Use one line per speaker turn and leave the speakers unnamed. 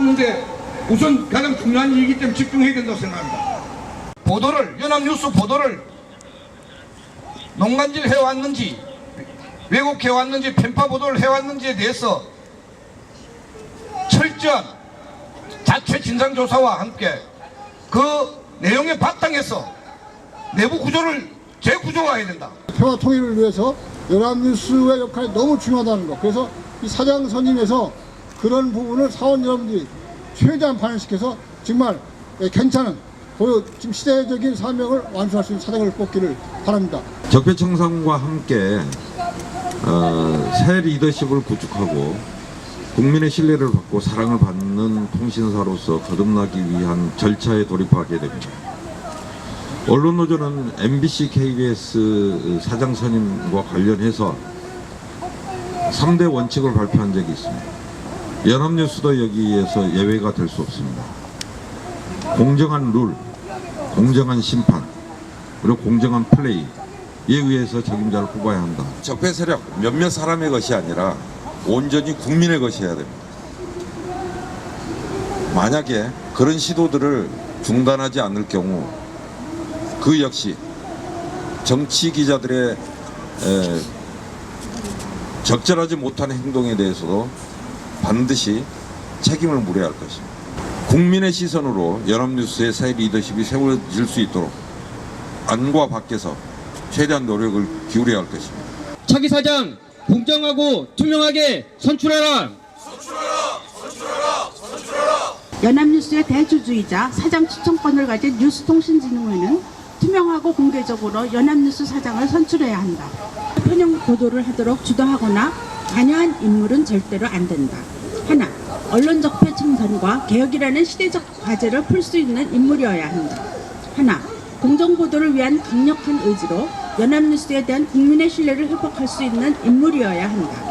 문제 우선 가장 중요한 일이기 때문에 집중해야 된다고 생각합니다.
보도를 연합뉴스 보도를 농간질 해왔는지 왜곡해왔는지 편파 보도를 해왔는지에 대해서 철저한 자체 진상조사와 함께 그 내용에 바탕에서 내부 구조를 재구조화해야 된다.
평화 통일을 위해서 연합뉴스의 역할이 너무 중요하다는 거. 그래서 이 사장 선임에서 그런 부분을 사원 여러분들이 최대한 반영시켜서 정말 예, 괜찮은 그 지금 시대적인 사명을 완수할 수 있는 사장을 뽑기를 바랍니다.
적폐청산과 함께 어, 새 리더십을 구축하고 국민의 신뢰를 받고 사랑을 받는 통신사로서 거듭나기 위한 절차에 돌입하게 됩니다. 언론노조는 MBC, KBS 사장 선임과 관련해서 3대 원칙을 발표한 적이 있습니다. 연합뉴스도 여기에서 예외가 될 수 없습니다. 공정한 룰, 공정한 심판, 그리고 공정한 플레이에 의해서 책임자를 뽑아야 한다.
적폐 세력 몇몇 사람의 것이 아니라 온전히 국민의 것이어야 됩니다. 만약에 그런 시도들을 중단하지 않을 경우 그 역시 정치 기자들의 에, 적절하지 못한 행동에 대해서도 반드시 책임을 물어야 할 것입니다. 국민의 시선으로 연합뉴스의 새 리더십이 세워질 수 있도록 안과 밖에서 최대한 노력을 기울여야 할 것입니다.
차기 사장 공정하고 투명하게 선출하라.
연합뉴스의 대주주이자 사장 추천권을 가진 뉴스통신진흥회는 투명하고 공개적으로 연합뉴스 사장을 선출해야 한다. 편향 보도를 하도록 주도하거나 관여한 인물은 절대로 안 된다. 하나, 언론 적폐 청산과 개혁이라는 시대적 과제를 풀 수 있는 인물이어야 한다. 하나, 공정 보도를 위한 강력한 의지로 연합뉴스에 대한 국민의 신뢰를 회복할 수 있는 인물이어야 한다.